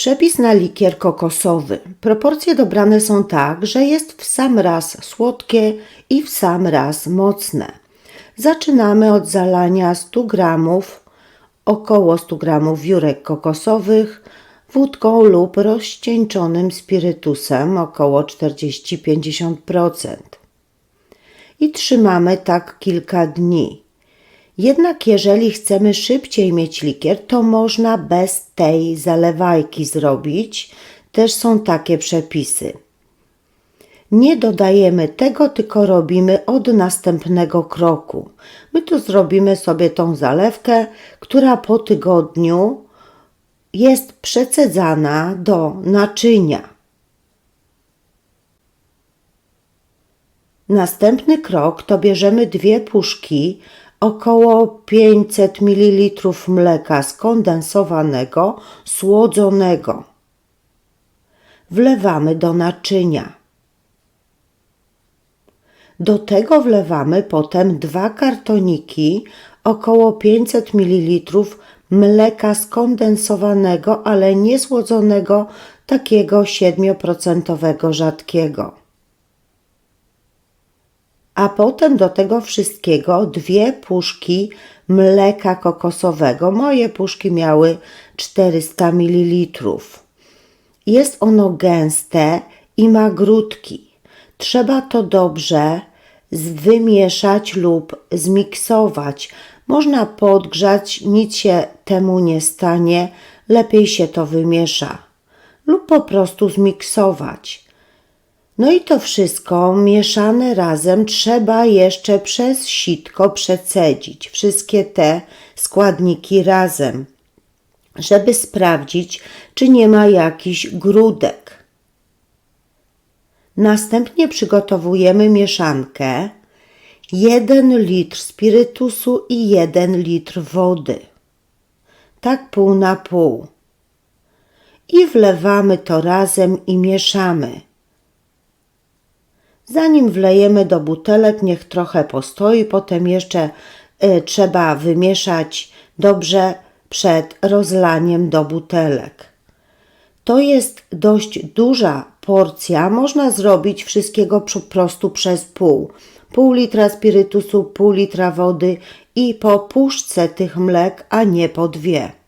Przepis na likier kokosowy. Proporcje dobrane są tak, że jest w sam raz słodkie i w sam raz mocne. Zaczynamy od zalania 100 gramów, około 100 gramów wiórek kokosowych wódką lub rozcieńczonym spirytusem około 40-50% i trzymamy tak kilka dni. Jednak jeżeli chcemy szybciej mieć likier, to można bez tej zalewajki zrobić. Też są takie przepisy. Nie dodajemy tego, tylko robimy od następnego kroku. My tu zrobimy sobie tą zalewkę, która po tygodniu jest przecedzana do naczynia. Następny krok to bierzemy dwie puszki, około 500 ml mleka skondensowanego, słodzonego. Wlewamy do naczynia. Do tego wlewamy potem dwa kartoniki, około 500 ml mleka skondensowanego, ale niesłodzonego, takiego 7% rzadkiego a potem do tego wszystkiego dwie puszki mleka kokosowego. Moje puszki miały 400 ml. Jest ono gęste i ma grudki. Trzeba to dobrze wymieszać lub zmiksować. Można podgrzać, nic się temu nie stanie, lepiej się to wymiesza. Lub po prostu zmiksować. No i to wszystko mieszane razem trzeba jeszcze przez sitko przecedzić. Wszystkie te składniki razem, żeby sprawdzić, czy nie ma jakichś grudek. Następnie przygotowujemy mieszankę 1 litr spirytusu i 1 litr wody. Tak pół na pół. I wlewamy to razem i mieszamy. Zanim wlejemy do butelek, niech trochę postoi, potem jeszcze y, trzeba wymieszać dobrze przed rozlaniem do butelek. To jest dość duża porcja, można zrobić wszystkiego po prostu przez pół. Pół litra spirytusu, pół litra wody i po puszce tych mlek, a nie po dwie.